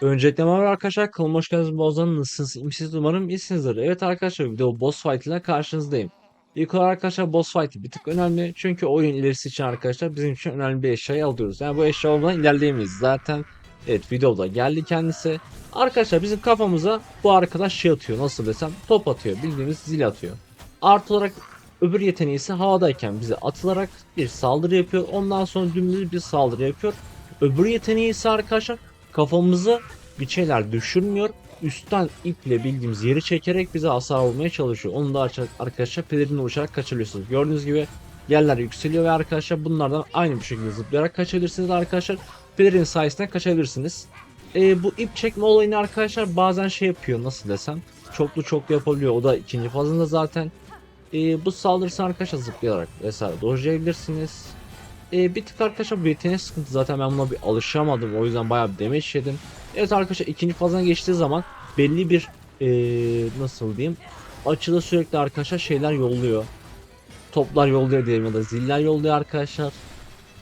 Öncelikle merhaba arkadaşlar. Kanalıma hoş geldiniz. Bozdan nasılsınız? İyisiniz umarım iyisinizdir. Evet arkadaşlar video boss fight ile karşınızdayım. İlk olarak arkadaşlar boss fight bir tık önemli. Çünkü oyun ilerisi için arkadaşlar bizim için önemli bir eşyayı alıyoruz. Yani bu eşya olmadan ilerleyemeyiz. Zaten evet videoda geldi kendisi. Arkadaşlar bizim kafamıza bu arkadaş şey atıyor. Nasıl desem top atıyor. Bildiğimiz zil atıyor. Artı olarak öbür yeteneği ise havadayken bize atılarak bir saldırı yapıyor. Ondan sonra dümdüz bir saldırı yapıyor. Öbür yeteneği ise arkadaşlar kafamızı bir şeyler düşürmüyor. Üstten iple bildiğimiz yeri çekerek bize hasar vurmaya çalışıyor. Onu da arkadaşlar pelerinle uçarak kaçırıyorsunuz. Gördüğünüz gibi yerler yükseliyor ve arkadaşlar bunlardan aynı bir şekilde zıplayarak kaçabilirsiniz arkadaşlar. Pelerin sayesinde kaçabilirsiniz. Ee, bu ip çekme olayını arkadaşlar bazen şey yapıyor nasıl desem. Çoklu çoklu yapabiliyor. O da ikinci fazında zaten. Ee, bu saldırısını arkadaşlar zıplayarak vesaire dojlayabilirsiniz. Ee, bir tık arkadaşlar bu yetenek sıkıntı zaten ben buna bir alışamadım o yüzden bayağı bir damage yedim. Evet arkadaşlar ikinci fazına geçtiği zaman belli bir ee, nasıl diyeyim açıda sürekli arkadaşlar şeyler yolluyor. Toplar yolluyor diyelim ya da ziller yolluyor arkadaşlar.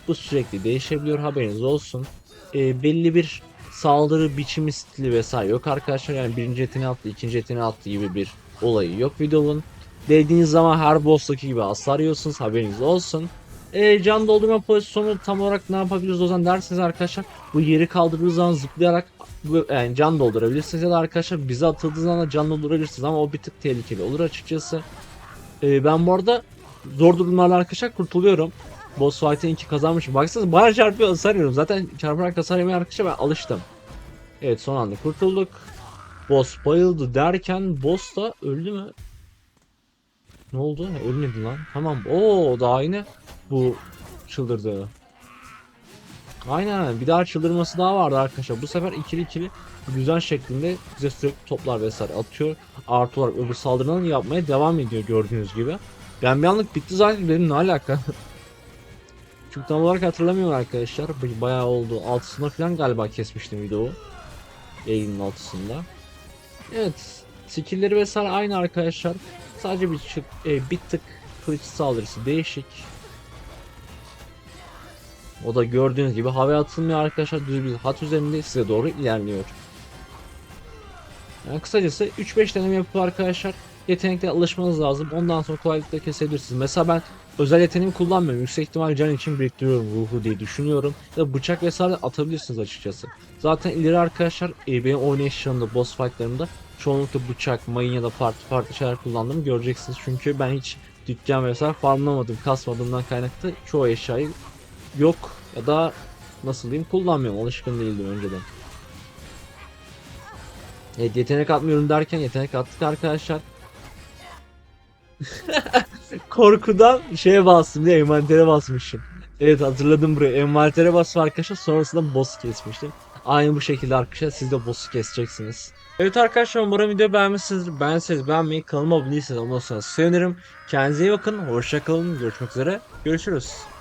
Bu sürekli değişebiliyor haberiniz olsun. Ee, belli bir saldırı biçimi stili vesaire yok arkadaşlar yani birinci yeteneği attı ikinci yeteneği attı gibi bir olayı yok videonun. Değdiğiniz zaman her boss'taki gibi hasar yiyorsunuz haberiniz olsun. E, can doldurma pozisyonu tam olarak ne yapabiliriz o zaman derseniz arkadaşlar bu yeri kaldırdığı zaman zıplayarak yani can doldurabilirsiniz ya da arkadaşlar bize atıldığı zaman da can doldurabilirsiniz ama o bir tık tehlikeli olur açıkçası. E, ben bu arada zor durumlarla arkadaşlar kurtuluyorum. Boss fight'ı 2 kazanmışım. Baksanıza bayağı çarpıyor hasar. Zaten çarparak hasar yemeye arkadaşlar ben alıştım. Evet son anda kurtulduk. Boss bayıldı derken boss da öldü mü? Ne oldu? Ölmedi lan. Tamam. Oo daha yine bu çıldırdı. Aynen bir daha çıldırması daha vardı arkadaşlar. Bu sefer ikili ikili güzel şeklinde bize sürekli toplar vesaire atıyor. Artı olarak öbür saldırılarını yapmaya devam ediyor gördüğünüz gibi. Ben bir anlık bitti zaten dedim ne alaka. Çünkü tam olarak hatırlamıyorum arkadaşlar. Bay- Bayağı oldu. Altısında falan galiba kesmiştim videoyu. Yayının altısında. Evet. Skill'leri vesaire aynı arkadaşlar. Sadece bir, çık, e, bir tık kılıç saldırısı değişik. O da gördüğünüz gibi havaya atılmıyor arkadaşlar. Düz bir hat üzerinde size doğru ilerliyor. Yani kısacası 3-5 deneme yapıp arkadaşlar yetenekle alışmanız lazım. Ondan sonra kolaylıkla kesebilirsiniz. Mesela ben özel yeteneğimi kullanmıyorum. Yüksek ihtimal can için biriktiriyorum ruhu diye düşünüyorum. Ya bıçak vesaire atabilirsiniz açıkçası. Zaten ileri arkadaşlar e, benim oynayışlarımda, boss fightlarımda çoğunlukla bıçak, mayın ya da farklı farklı şeyler kullandığımı göreceksiniz. Çünkü ben hiç dükkan vesaire farmlamadım, kasmadığımdan kaynaklı çoğu eşyayı yok ya da nasıl diyeyim kullanmıyorum. Alışkın değildim önceden. Evet yetenek atmıyorum derken yetenek attık arkadaşlar. Korkudan şeye bastım diye envantere basmışım. Evet hatırladım burayı. Envantere bastım arkadaşlar sonrasında boss kesmiştim. Aynı bu şekilde arkadaşlar siz de boss'u keseceksiniz. Evet arkadaşlar umarım video beğenmişsinizdir. Beğenseniz beğenmeyi kanalıma abone değilseniz ondan sonra sevinirim. Kendinize iyi bakın. Hoşça kalın. Görüşmek üzere. Görüşürüz.